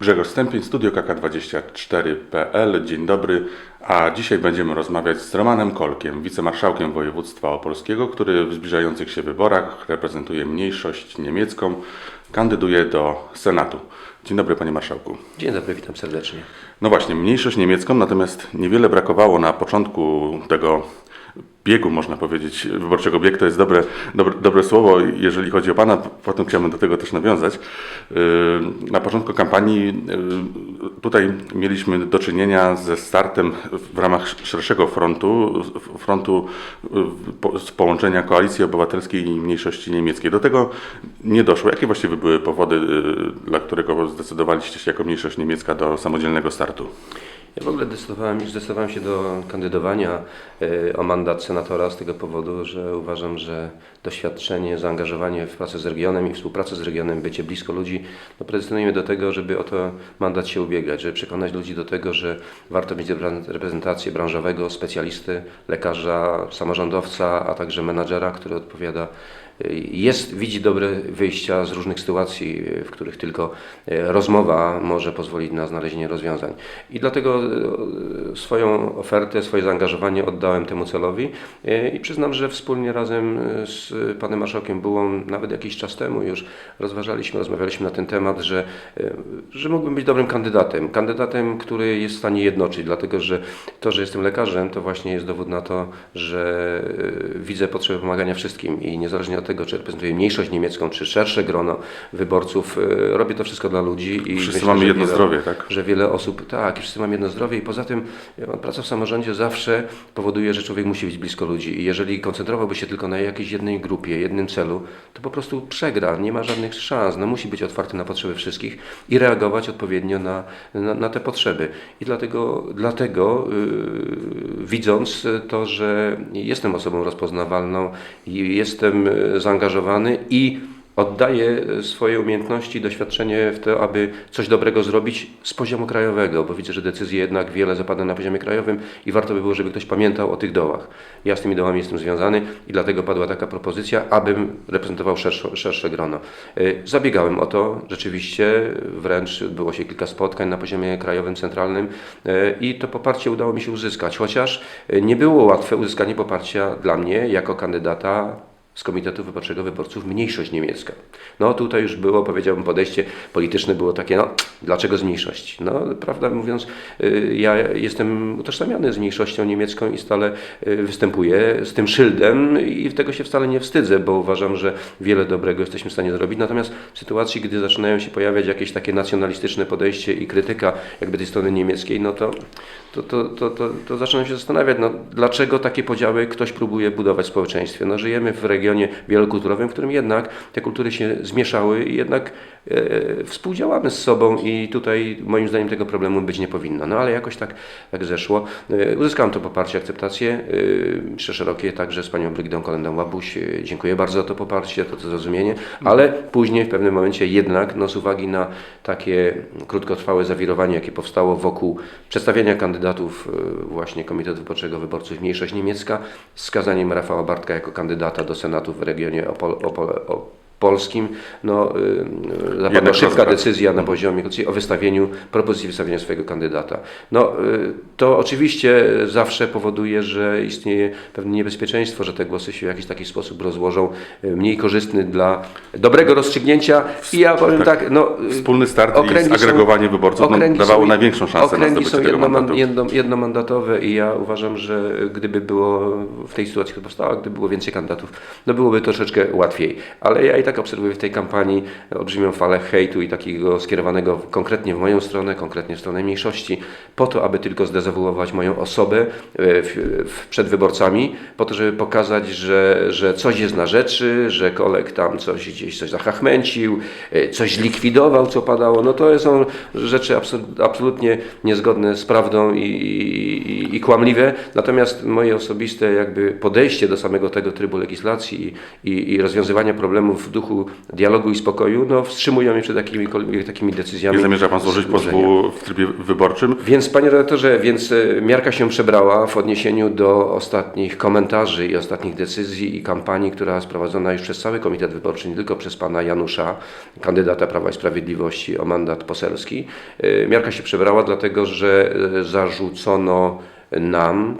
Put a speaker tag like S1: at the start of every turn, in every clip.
S1: Grzegorz Stępień, Studio KK24.pl. Dzień dobry. A dzisiaj będziemy rozmawiać z Romanem Kolkiem, wicemarszałkiem województwa opolskiego, który w zbliżających się wyborach reprezentuje mniejszość niemiecką, kandyduje do Senatu. Dzień dobry, panie marszałku.
S2: Dzień dobry, witam serdecznie.
S1: No właśnie, mniejszość niemiecką, natomiast niewiele brakowało na początku tego biegu, można powiedzieć, wyborczego bieg to jest dobre, dobre, dobre słowo, jeżeli chodzi o Pana, potem chciałbym do tego też nawiązać. Yy, Na początku kampanii yy, tutaj mieliśmy do czynienia ze startem w ramach szerszego frontu, frontu yy, z połączenia Koalicji Obywatelskiej i Mniejszości Niemieckiej. Do tego nie doszło. Jakie właściwie były powody, dla którego zdecydowaliście się jako mniejszość niemiecka do samodzielnego startu?
S2: Ja w ogóle zdecydowałem, zdecydowałem się do kandydowania e, o mandat senatora z tego powodu, że uważam, że doświadczenie, zaangażowanie w pracę z regionem i współpracę z regionem, bycie blisko ludzi, no predestynuje do tego, żeby o to mandat się ubiegać, żeby przekonać ludzi do tego, że warto mieć repre- reprezentację branżowego, specjalisty, lekarza, samorządowca, a także menadżera, który odpowiada jest, widzi dobre wyjścia z różnych sytuacji, w których tylko e, rozmowa może pozwolić na znalezienie rozwiązań. I dlatego e, swoją ofertę, swoje zaangażowanie oddałem temu celowi e, i przyznam, że wspólnie razem z panem marszałkiem Bułą, nawet jakiś czas temu już rozważaliśmy, rozmawialiśmy na ten temat, że, że mógłbym być dobrym kandydatem. Kandydatem, który jest w stanie jednoczyć, dlatego że to, że jestem lekarzem, to właśnie jest dowód na to, że widzę potrzebę pomagania wszystkim i niezależnie od tego, czy reprezentuję mniejszość niemiecką, czy szersze grono wyborców, e, robię to wszystko dla ludzi. I
S1: Wszyscy
S2: myślę,
S1: mamy jedno
S2: wiele-
S1: zdrowie, tak?
S2: Że wiele osób, tak, i wszyscy mamy jedno zdrowie i poza tym e, praca w samorządzie zawsze powoduje, że człowiek musi być blisko ludzi i jeżeli koncentrowałby się tylko na jakiejś jednej grupie, jednym celu, to po prostu przegra, nie ma żadnych szans, no musi być otwarty na potrzeby wszystkich i reagować odpowiednio na, na, na te potrzeby. I dlatego, dlatego yy, widząc to, że jestem osobą rozpoznawalną i jestem yy, zaangażowany i oddaję swoje umiejętności, doświadczenie w to, aby coś dobrego zrobić z poziomu krajowego, bo widzę, że decyzje jednak wiele zapada na poziomie krajowym i warto by było, żeby ktoś pamiętał o tych dołach. Ja z tymi dołami jestem związany i dlatego padła taka propozycja, abym reprezentował szersze, szersze grono. Y, Zabiegałem o to rzeczywiście, wręcz odbyło się kilka spotkań na poziomie krajowym, centralnym y, i to poparcie udało mi się uzyskać, chociaż y, nie było łatwe uzyskanie poparcia dla mnie jako kandydata z Komitetu Wyborczego Wyborców mniejszość niemiecka. No tutaj już było, powiedziałbym, podejście polityczne było takie, no dlaczego z mniejszości? No prawdę mówiąc, y, ja jestem utożsamiany z mniejszością niemiecką i stale y, występuję z tym szyldem i tego się wcale nie wstydzę, bo uważam, że wiele dobrego jesteśmy w stanie zrobić. Natomiast w sytuacji, gdy zaczynają się pojawiać jakieś takie nacjonalistyczne podejście i krytyka jakby tej strony niemieckiej, no to, to, to, to, to, to zaczynam się zastanawiać, no, dlaczego takie podziały ktoś próbuje budować w społeczeństwie. No, żyjemy w regionie wielokulturowym, w którym jednak te kultury się zmieszały i jednak e, współdziałamy z sobą i tutaj moim zdaniem tego problemu być nie powinno. No ale jakoś tak, tak zeszło. E, uzyskałem to poparcie, akceptację, e, szerokie także z panią Brygidą Kolendą-Łabuś. E, dziękuję bardzo za to poparcie, to, to zrozumienie, ale później w pewnym momencie jednak no, z uwagi na takie krótkotrwałe zawirowanie, jakie powstało wokół przedstawiania kandydatów e, właśnie Komitetu Wyborczego Wyborców Mniejszość Niemiecka z skazaniem Rafała Bartka jako kandydata do Senatu w regionie Opol, Opol, Opolskim, no, zapadła
S1: Jednak
S2: szybka
S1: rozgrać.
S2: decyzja na poziomie konstytucji o wystawieniu, propozycji wystawienia swojego kandydata. No, y, to oczywiście zawsze powoduje, że istnieje pewne niebezpieczeństwo, że te głosy się w jakiś taki sposób rozłożą, y, mniej korzystny dla dobrego rozstrzygnięcia i ja powiem
S1: tak.
S2: tak, no, y,
S1: Wspólny start i
S2: okręgi są-
S1: wyborców no, dawało
S2: są-
S1: największą szansę na zdobycie
S2: są
S1: tego
S2: jednoman-
S1: mandatu.
S2: jedno, jednomandatowe i ja uważam, że gdyby było w tej sytuacji, która powstała, gdyby było więcej kandydatów, no byłoby troszeczkę łatwiej. Ale ja i tak obserwuję w tej kampanii olbrzymią falę hejtu i takiego skierowanego konkretnie w moją stronę, konkretnie w stronę mniejszości, po to, aby tylko zdezawuować moją osobę e, przed wyborcami, po to, żeby pokazać, że, że coś jest na rzeczy, że kolek tam coś gdzieś coś zahachmęcił, e, coś zlikwidował, co padało. No to są rzeczy absol- absolutnie niezgodne z prawdą i, i, i kłamliwe. Natomiast moje osobiste jakby podejście do samego tego trybu legislacji i, i rozwiązywania problemów duchu dialogu i spokoju, no wstrzymują mnie przed jakimikolwiek takimi decyzjami.
S1: Nie zamierza pan złożyć pozwu w trybie wyborczym?
S2: Więc panie redaktorze, więc e, miarka się przebrała w odniesieniu do ostatnich komentarzy i ostatnich decyzji i kampanii, która jest prowadzona już przez cały Komitet Wyborczy, nie tylko przez pana Janusza, kandydata Prawa i Sprawiedliwości o mandat poselski. E, Miarka się przebrała dlatego, że e, zarzucono nam,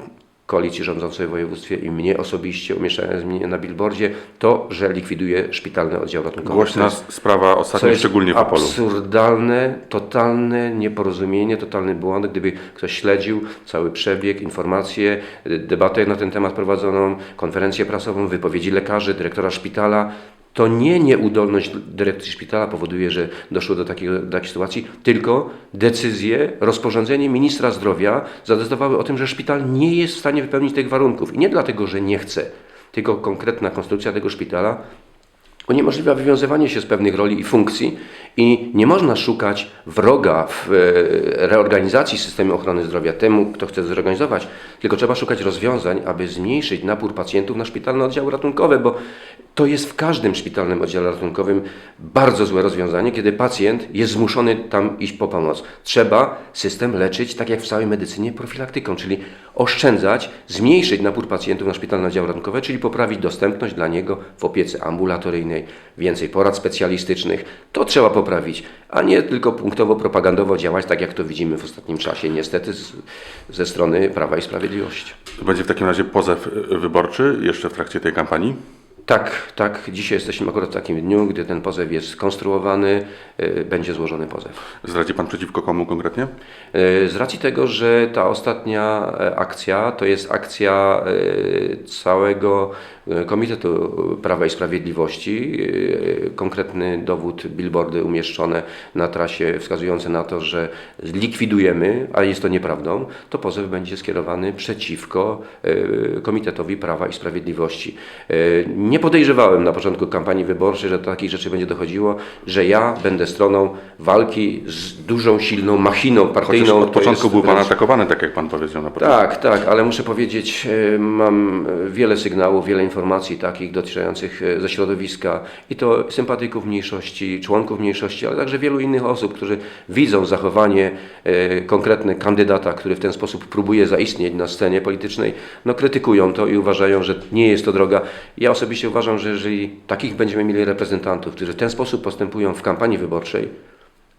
S2: koalicji rządzącej w województwie i mnie osobiście, umieszczając mnie na billboardzie, to, że likwiduje szpitalny oddział ratunkowy.
S1: Głośna
S2: jest-
S1: sprawa ostatnio, szczególnie w Opolu.
S2: absurdalne, totalne nieporozumienie, totalny błąd. Gdyby ktoś śledził cały przebieg, informacje, debatę na ten temat prowadzoną, konferencję prasową, wypowiedzi lekarzy, dyrektora szpitala, to nie nieudolność dyrekcji szpitala powoduje, że doszło do do takiej sytuacji, tylko decyzje, rozporządzenie ministra zdrowia zadecydowały o tym, że szpital nie jest w stanie wypełnić tych warunków. I nie dlatego, że nie chce, tylko konkretna konstrukcja tego szpitala uniemożliwia wywiązywanie się z pewnych roli i funkcji i nie można szukać wroga w e, reorganizacji systemu ochrony zdrowia temu, kto chce zreorganizować, tylko trzeba szukać rozwiązań, aby zmniejszyć napór pacjentów na szpitalne oddziały ratunkowe, bo to jest w każdym szpitalnym oddziale ratunkowym bardzo złe rozwiązanie, kiedy pacjent jest zmuszony tam iść po pomoc. Trzeba system leczyć tak jak w całej medycynie profilaktyką, czyli oszczędzać, zmniejszyć napór pacjentów na szpitalne oddziały ratunkowe, czyli poprawić dostępność dla niego w opiece ambulatoryjnej, więcej porad specjalistycznych. To trzeba a nie tylko punktowo, propagandowo działać, tak jak to widzimy w ostatnim czasie, niestety z, ze strony Prawa i Sprawiedliwości.
S1: Będzie w takim razie pozew y, wyborczy jeszcze w trakcie tej kampanii?
S2: Tak, tak. Dzisiaj jesteśmy akurat w takim dniu, gdy ten pozew jest skonstruowany, y, będzie złożony pozew.
S1: Zdradzi pan przeciwko komu konkretnie?
S2: Y, Z racji tego, że ta ostatnia e, akcja to jest akcja e, całego Komitetu Prawa i Sprawiedliwości, e, konkretny dowód, billboardy umieszczone na trasie wskazujące na to, że likwidujemy, a jest to nieprawdą, to pozew będzie skierowany przeciwko e, Komitetowi Prawa i Sprawiedliwości. E, Nie podejrzewałem na początku kampanii wyborczej, że do takich rzeczy będzie dochodziło, że ja będę stroną walki z dużą, silną machiną partyjną.
S1: Chociaż od początku był pan atakowany, tak jak pan powiedział na początku.
S2: tak, tak, ale muszę powiedzieć, e, mam e, wiele sygnałów, wiele informacji takich dotyczących e, ze środowiska i to sympatyków mniejszości, członków mniejszości, ale także wielu innych osób, którzy widzą zachowanie e, konkretne kandydata, który w ten sposób próbuje zaistnieć na scenie politycznej, no krytykują to i uważają, że nie jest to droga. Ja osobiście uważam, że jeżeli takich będziemy mieli reprezentantów, którzy w ten sposób postępują w kampanii wyborczej,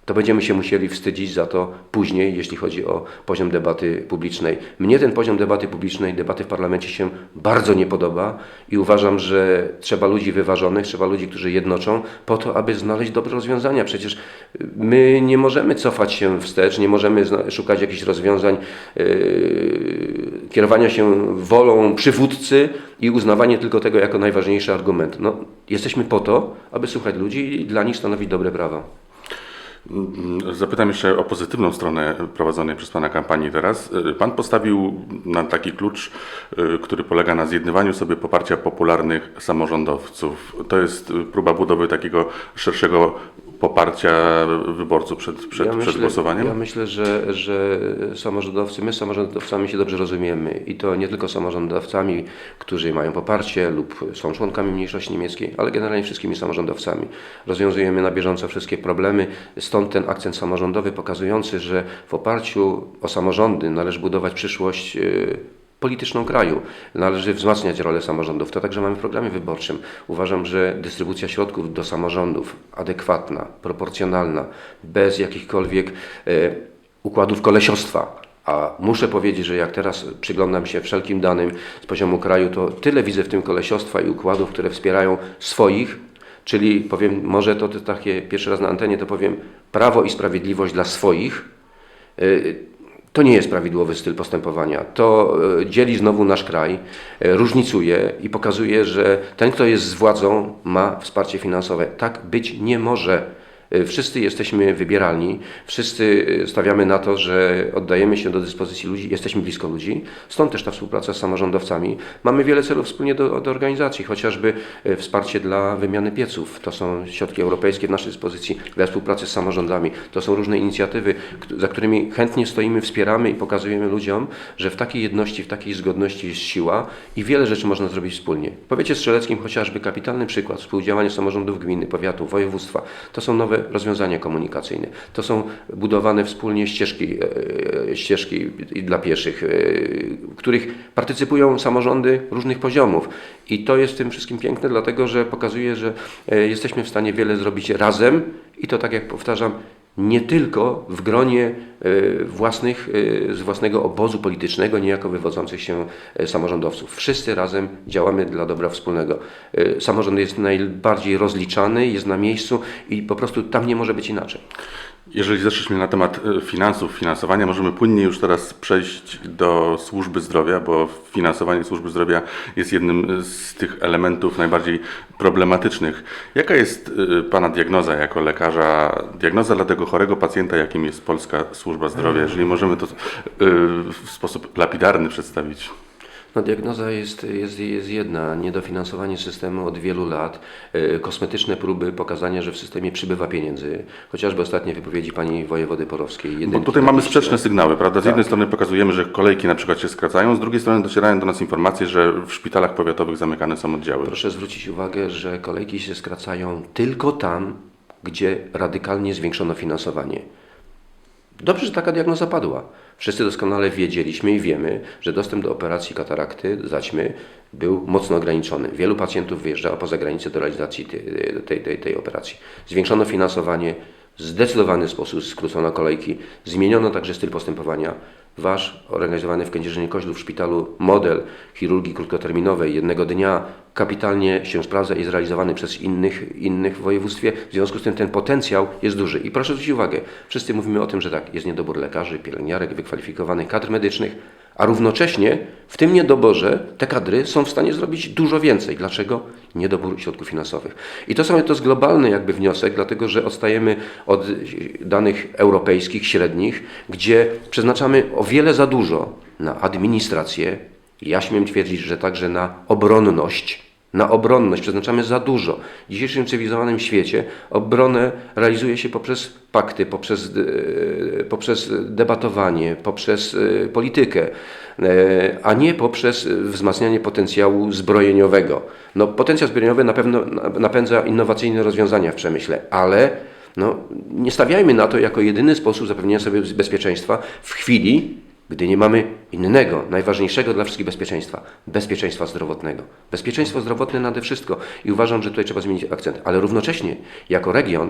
S2: to będziemy się musieli wstydzić za to później, jeśli chodzi o poziom debaty publicznej. Mnie ten poziom debaty publicznej, debaty w parlamencie się bardzo nie podoba i uważam, że trzeba ludzi wyważonych, trzeba ludzi, którzy jednoczą, po to, aby znaleźć dobre rozwiązania. Przecież my nie możemy cofać się wstecz, nie możemy szukać jakichś rozwiązań yy, kierowania się wolą przywódcy i uznawanie tylko tego jako najważniejszy argument. No, jesteśmy po to, aby słuchać ludzi i dla nich stanowić dobre prawa.
S1: Zapytam jeszcze o pozytywną stronę prowadzonej przez Pana kampanii teraz. Pan postawił na taki klucz, y, który polega na zjednywaniu sobie poparcia popularnych samorządowców. To jest próba budowy takiego szerszego poparcia wyborców przed, przed, przed głosowaniem?
S2: Ja myślę, że, że samorządowcy, my z samorządowcami się dobrze rozumiemy i to nie tylko samorządowcami, którzy mają poparcie lub są członkami mniejszości niemieckiej, ale generalnie wszystkimi samorządowcami. Rozwiązujemy na bieżąco wszystkie problemy, stąd ten akcent samorządowy pokazujący, że w oparciu o samorządy należy budować przyszłość yy, polityczną kraju. Należy wzmacniać rolę samorządów. To także mamy w programie wyborczym. Uważam, że dystrybucja środków do samorządów adekwatna, proporcjonalna, bez jakichkolwiek e, układów kolesiostwa. A muszę powiedzieć, że jak teraz przyglądam się wszelkim danym z poziomu kraju, to tyle widzę w tym kolesiostwa i układów, które wspierają swoich, czyli powiem, może to, takie pierwszy raz na antenie, to powiem prawo i sprawiedliwość dla swoich. Y, To nie jest prawidłowy styl postępowania. To e, dzieli znowu nasz kraj, e, różnicuje i pokazuje, że ten, kto jest z władzą, ma wsparcie finansowe. Tak być nie może. Y, Wszyscy jesteśmy wybieralni, wszyscy y, stawiamy na to, że oddajemy się do dyspozycji ludzi, jesteśmy blisko ludzi, stąd też ta współpraca z samorządowcami. Mamy wiele celów wspólnie do, do organizacji, chociażby y, wsparcie dla wymiany pieców. To są środki europejskie w naszej dyspozycji dla współpracy z samorządami. To są różne inicjatywy, za którymi chętnie stoimy, wspieramy i pokazujemy ludziom, że w takiej jedności, w takiej zgodności jest siła i wiele rzeczy można zrobić wspólnie. W powiecie strzeleckim chociażby kapitalny przykład, współdziałanie samorządów gminy, powiatu, województwa. To są nowe rozwiązania komunikacyjne. To są budowane wspólnie ścieżki, e, ścieżki i dla pieszych, e, w których partycypują samorządy różnych poziomów. I to jest w tym wszystkim piękne, dlatego że pokazuje, że e, jesteśmy w stanie wiele zrobić razem i to tak jak powtarzam, nie tylko w gronie e, własnych, e, z własnego obozu politycznego, niejako wywodzących się e, samorządowców. Wszyscy razem działamy dla dobra wspólnego. Samorząd jest najbardziej rozliczany, jest na miejscu i po prostu tam nie może być inaczej.
S1: Jeżeli zeszliśmy na temat e, finansów, finansowania, możemy płynnie już teraz przejść do służby zdrowia, bo finansowanie służby zdrowia jest jednym z tych elementów najbardziej problematycznych. Jaka jest e, Pana diagnoza jako lekarza, diagnoza dla tego chorego pacjenta, jakim jest polska służba zdrowia, jeżeli możemy to e, w sposób lapidarny przedstawić?
S2: No, diagnoza jest, jest, jest jedna, niedofinansowanie systemu od wielu lat, e, kosmetyczne próby pokazania, że w systemie przybywa pieniędzy, chociażby ostatnie wypowiedzi pani wojewody Porowskiej.
S1: Bo
S2: jedynki
S1: tutaj
S2: na
S1: mamy sprzeczne sygnały, prawda? Z
S2: Tak.
S1: jednej strony pokazujemy, że kolejki na przykład się skracają, z drugiej strony docierają do nas informacje, że w szpitalach powiatowych zamykane są oddziały.
S2: Proszę zwrócić uwagę, że kolejki się skracają tylko tam, gdzie radykalnie zwiększono finansowanie. Dobrze, że taka diagnoza padła. Wszyscy doskonale wiedzieliśmy i wiemy, że dostęp do operacji katarakty, zaćmy, był mocno ograniczony. Wielu pacjentów wyjeżdżało poza granicę do realizacji tej, tej, tej, tej operacji. Zwiększono finansowanie, w zdecydowany sposób skrócono kolejki, zmieniono także styl postępowania. Wasz organizowany w Kędzierzynie Koźlu w szpitalu model chirurgii krótkoterminowej jednego dnia kapitalnie się sprawdza i jest realizowany przez innych, innych w województwie. W związku z tym ten potencjał jest duży. I proszę zwrócić uwagę, wszyscy mówimy o tym, że tak, jest niedobór lekarzy, pielęgniarek, wykwalifikowanych kadr medycznych, a równocześnie w tym niedoborze te kadry są w stanie zrobić dużo więcej. Dlaczego? Niedobór środków finansowych. I to, są, to jest globalny jakby wniosek, dlatego że odstajemy od danych europejskich, średnich, gdzie przeznaczamy o wiele za dużo na administrację, ja śmiem twierdzić, że także na obronność, na obronność przeznaczamy za dużo. W dzisiejszym cywilizowanym świecie obronę realizuje się poprzez pakty, poprzez, e, poprzez debatowanie, poprzez e, politykę, e, a nie poprzez wzmacnianie potencjału zbrojeniowego. No, potencjał zbrojeniowy na pewno napędza innowacyjne rozwiązania w przemyśle, ale no, nie stawiajmy na to jako jedyny sposób zapewnienia sobie bezpieczeństwa w chwili, gdy nie mamy innego, najważniejszego dla wszystkich bezpieczeństwa bezpieczeństwa zdrowotnego. Bezpieczeństwo zdrowotne nade wszystko i uważam, że tutaj trzeba zmienić akcent, ale równocześnie jako region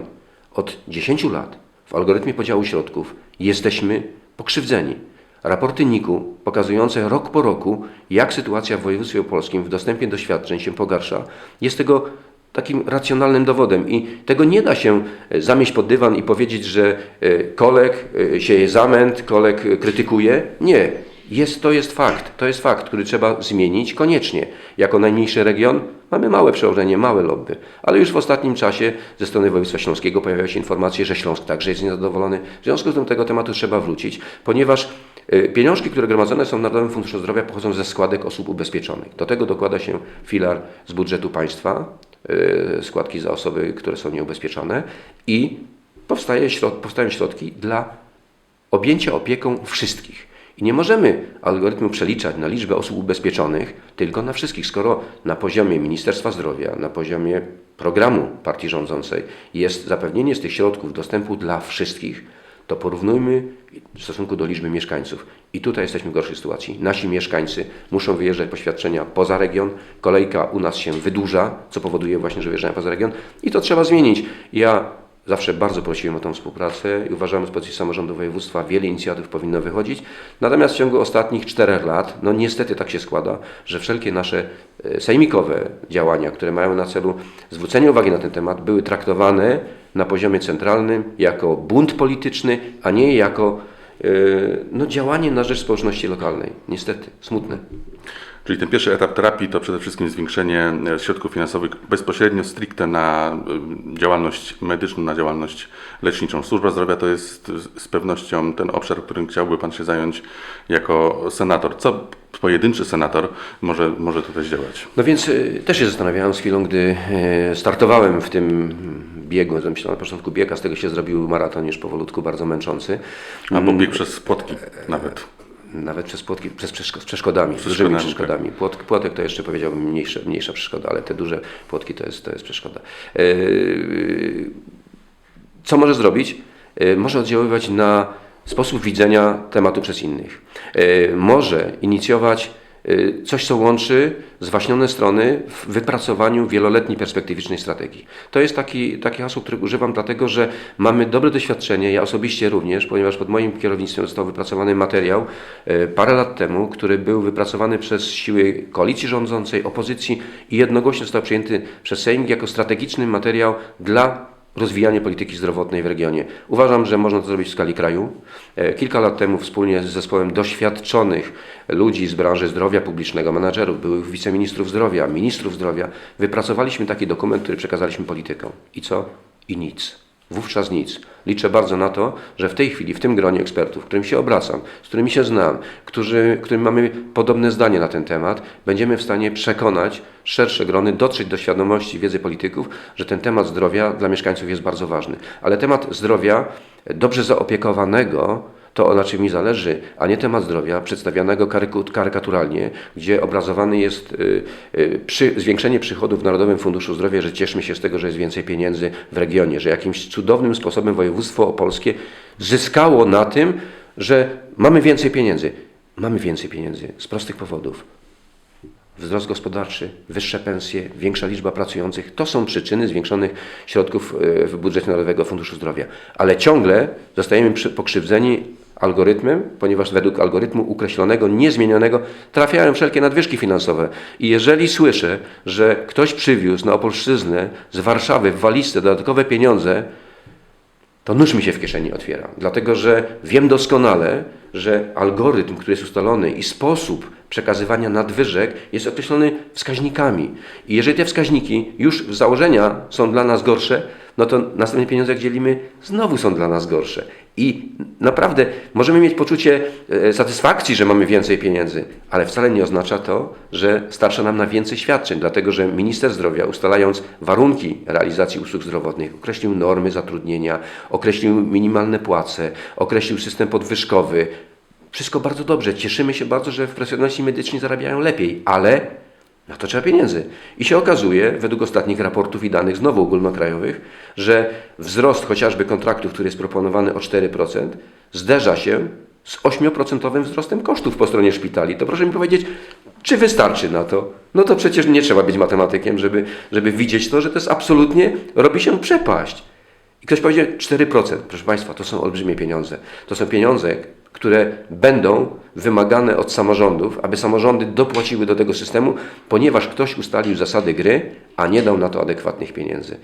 S2: od 10 lat w algorytmie podziału środków jesteśmy pokrzywdzeni. Raporty NIK-u pokazujące rok po roku, jak sytuacja w województwie opolskim w dostępie do świadczeń się pogarsza, jest tego takim racjonalnym dowodem i tego nie da się e, zamieść pod dywan i powiedzieć, że e, kolek e, sieje zamęt, kolek krytykuje. Nie. Jest, to jest fakt. To jest fakt, który trzeba zmienić koniecznie. Jako najmniejszy region mamy małe przełożenie, małe lobby, ale już w ostatnim czasie ze strony województwa śląskiego pojawiają się informacje, że Śląsk także jest niezadowolony. W związku z tym tego tematu trzeba wrócić, ponieważ e, pieniążki, które gromadzone są w Narodowym Funduszu Zdrowia pochodzą ze składek osób ubezpieczonych. Do tego dokłada się filar z budżetu państwa, e, składki za osoby, które są nieubezpieczone i powstaje powstają środki dla objęcia opieką wszystkich. I nie możemy algorytmu przeliczać na liczbę osób ubezpieczonych, tylko na wszystkich. Skoro na poziomie Ministerstwa Zdrowia, na poziomie programu partii rządzącej jest zapewnienie z tych środków dostępu dla wszystkich, to porównujmy w stosunku do liczby mieszkańców. I tutaj jesteśmy w gorszej sytuacji. Nasi mieszkańcy muszą wyjeżdżać po świadczenia poza region, kolejka u nas się wydłuża, co powoduje właśnie, że wyjeżdżają poza region i to trzeba zmienić. Ja Zawsze bardzo prosiłem o tą współpracę i uważam, że z pozycji samorządu województwa wiele inicjatyw powinno wychodzić. Natomiast w ciągu ostatnich czterech lat, no niestety tak się składa, że wszelkie nasze e, sejmikowe działania, które mają na celu zwrócenie uwagi na ten temat, były traktowane na poziomie centralnym jako bunt polityczny, a nie jako e, no, działanie na rzecz społeczności lokalnej. Niestety, smutne.
S1: Czyli ten pierwszy etap terapii to przede wszystkim zwiększenie e, środków finansowych bezpośrednio, stricte na e, działalność medyczną, na działalność leczniczą. Służba zdrowia to jest z pewnością ten obszar, którym chciałby Pan się zająć jako senator. Co pojedynczy senator może, może tutaj zdziałać?
S2: No więc y, też się zastanawiałem z chwilą, gdy startowałem w tym mm, biegu, myślałem na początku biega, z tego się zrobił maraton już powolutku bardzo męczący.
S1: Albo bieg przez płotki nawet.
S2: Nawet przez płotki, przez przeszko- z przeszkodami, z dużymi
S1: przeszkodami,
S2: przeszkodami. Płot, płotek to jeszcze powiedziałbym mniejsza, mniejsza przeszkoda, ale te duże płotki to jest, to jest przeszkoda. Yy, co może zrobić? Yy, Może oddziaływać na sposób widzenia tematu przez innych. Yy, Może inicjować coś, co łączy zwaśnione strony w wypracowaniu wieloletniej perspektywicznej strategii. To jest taki, taki hasło, które używam dlatego, że mamy dobre doświadczenie, ja osobiście również, ponieważ pod moim kierownictwem został wypracowany materiał e, parę lat temu, który był wypracowany przez siły koalicji rządzącej, opozycji i jednogłośnie został przyjęty przez Sejm jako strategiczny materiał dla rozwijania polityki zdrowotnej w regionie. Uważam, że można to zrobić w skali kraju. E, Kilka lat temu wspólnie z zespołem doświadczonych ludzi z branży zdrowia publicznego, menadżerów, byłych wiceministrów zdrowia, ministrów zdrowia, wypracowaliśmy taki dokument, który przekazaliśmy politykom. I co? I nic. Wówczas nic. Liczę bardzo na to, że w tej chwili, w tym gronie ekspertów, którym się obracam, z którymi się znam, którzy, którym mamy podobne zdanie na ten temat, będziemy w stanie przekonać szersze grony, dotrzeć do świadomości wiedzy polityków, że ten temat zdrowia dla mieszkańców jest bardzo ważny. Ale temat zdrowia dobrze zaopiekowanego, to na czym mi zależy, a nie temat zdrowia przedstawianego karykaturalnie, gdzie obrazowany jest y, y, przy, zwiększenie przychodów w Narodowym Funduszu Zdrowia, że cieszmy się z tego, że jest więcej pieniędzy w regionie, że jakimś cudownym sposobem województwo opolskie zyskało na tym, że mamy więcej pieniędzy. Mamy więcej pieniędzy z prostych powodów wzrost gospodarczy, wyższe pensje, większa liczba pracujących to są przyczyny zwiększonych środków e, w budżecie Narodowego Funduszu Zdrowia. Ale ciągle zostajemy pokrzywdzeni algorytmem, ponieważ według algorytmu ukreślonego, niezmienionego trafiają wszelkie nadwyżki finansowe. I jeżeli słyszę, że ktoś przywiózł na Opolszczyznę z Warszawy w walizce dodatkowe pieniądze, to nóż mi się w kieszeni otwiera. Dlatego, że wiem doskonale, że algorytm, który jest ustalony i sposób przekazywania nadwyżek jest określony wskaźnikami. I jeżeli te wskaźniki już z założenia są dla nas gorsze, no to następne pieniądze, jak dzielimy, znowu są dla nas gorsze. I naprawdę możemy mieć poczucie e, satysfakcji, że mamy więcej pieniędzy, ale wcale nie oznacza to, że starcza nam na więcej świadczeń, dlatego że minister zdrowia, ustalając warunki realizacji usług zdrowotnych, określił normy zatrudnienia, określił minimalne płace, określił system podwyżkowy. Wszystko bardzo dobrze. Cieszymy się bardzo, że profesjonaliści medyczni zarabiają lepiej, ale na to trzeba pieniędzy. I się okazuje, według ostatnich raportów i danych znowu ogólnokrajowych, że wzrost chociażby kontraktów, który jest proponowany o 4%, zderza się z 8% wzrostem kosztów po stronie szpitali. To proszę mi powiedzieć, czy wystarczy na to? No to przecież nie trzeba być matematykiem, żeby, żeby widzieć to, że to jest absolutnie, robi się przepaść. I ktoś powiedzie 4%. Proszę Państwa, to są olbrzymie pieniądze. To są pieniądze, które będą wymagane od samorządów, aby samorządy dopłaciły do tego systemu, ponieważ ktoś ustalił zasady gry, a nie dał na to adekwatnych pieniędzy.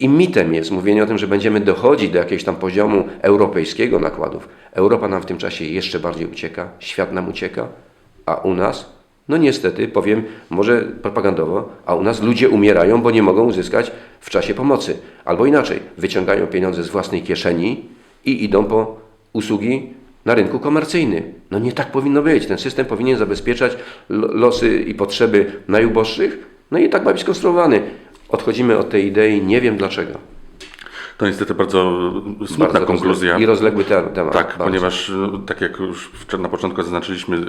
S2: I mitem jest mówienie o tym, że będziemy dochodzić do jakiegoś tam poziomu europejskiego nakładów. Europa nam w tym czasie jeszcze bardziej ucieka, świat nam ucieka, a u nas, no niestety, powiem może propagandowo, a u nas ludzie umierają, bo nie mogą uzyskać w czasie pomocy. Albo inaczej, wyciągają pieniądze z własnej kieszeni i idą po usługi na rynku komercyjnym. No nie tak powinno być. Ten system powinien zabezpieczać lo- losy i potrzeby najuboższych, no i tak ma być skonstruowany. Odchodzimy od tej idei, nie wiem dlaczego.
S1: To niestety bardzo smutna
S2: Bardzo
S1: konkluzja.
S2: I rozległy te- temat.
S1: Tak,
S2: bardzo.
S1: ponieważ no, tak jak już na początku zaznaczyliśmy, y,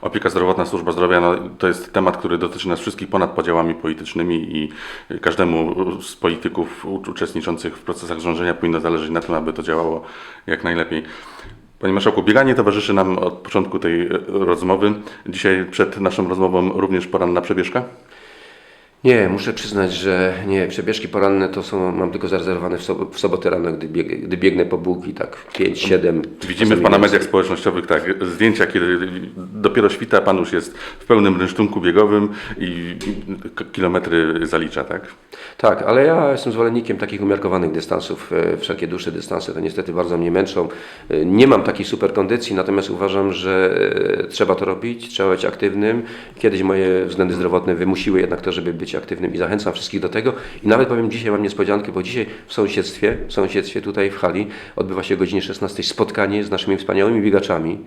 S1: opieka zdrowotna, służba zdrowia, no, to jest temat, który dotyczy nas wszystkich ponad podziałami politycznymi i każdemu z polityków uczestniczących w procesach rządzenia powinno zależeć na tym, aby to działało jak najlepiej. Panie Marszałku, bieganie towarzyszy nam od początku tej y, rozmowy. Dzisiaj przed naszą rozmową również poranna przebieżka?
S2: Nie, muszę przyznać, że nie, przebieżki poranne to są, mam tylko zarezerwowane w, sob- w sobotę rano, gdy, bieg, gdy biegnę po bułki, tak 5, 7.
S1: Widzimy w Pana mediach społecznościowych tak, zdjęcia, kiedy dopiero świta, Pan już jest w pełnym rynsztunku biegowym i kilometry zalicza, tak?
S2: Tak, ale ja jestem zwolennikiem takich umiarkowanych dystansów. E, Wszelkie dłuższe dystanse to niestety bardzo mnie męczą. E, Nie mam takiej super kondycji, natomiast uważam, że e, trzeba to robić, trzeba być aktywnym. Kiedyś moje względy zdrowotne wymusiły jednak to, żeby być aktywnym i zachęcam wszystkich do tego. I nawet powiem dzisiaj mam niespodziankę, bo dzisiaj w sąsiedztwie, w sąsiedztwie tutaj w hali odbywa się o godzinie 16 spotkanie z naszymi wspaniałymi biegaczami.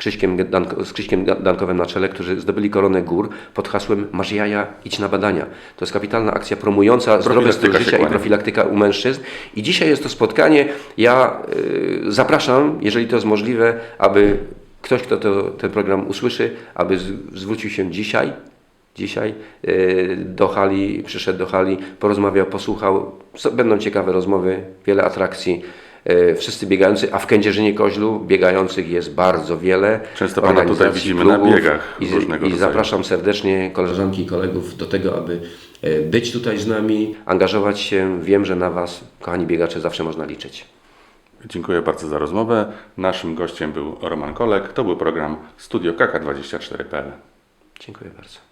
S2: Krzyśkiem z Krzyśkiem Dankowem na czele, którzy zdobyli koronę gór pod hasłem Masz jaja, idź na badania. To jest kapitalna akcja promująca zdrowy styl życia i profilaktyka u mężczyzn. I dzisiaj jest to spotkanie. Ja y, zapraszam, jeżeli to jest możliwe, aby ktoś, kto to, ten program usłyszy, aby z, zwrócił się dzisiaj, dzisiaj y, do hali, przyszedł do hali, porozmawiał, posłuchał. Będą ciekawe rozmowy, wiele atrakcji. Y, Wszyscy biegający, a w Kędzierzynie Koźlu biegających jest bardzo wiele.
S1: Często pana tutaj widzimy na biegach
S2: i,
S1: różnego
S2: i zapraszam serdecznie koleżanki i kolegów do tego, aby e, być tutaj z nami, angażować się. Wiem, że na Was, kochani biegacze, zawsze można liczyć.
S1: Dziękuję bardzo za rozmowę. Naszym gościem był Roman Kolek. To był program Studio KK24.pl.
S2: Dziękuję bardzo.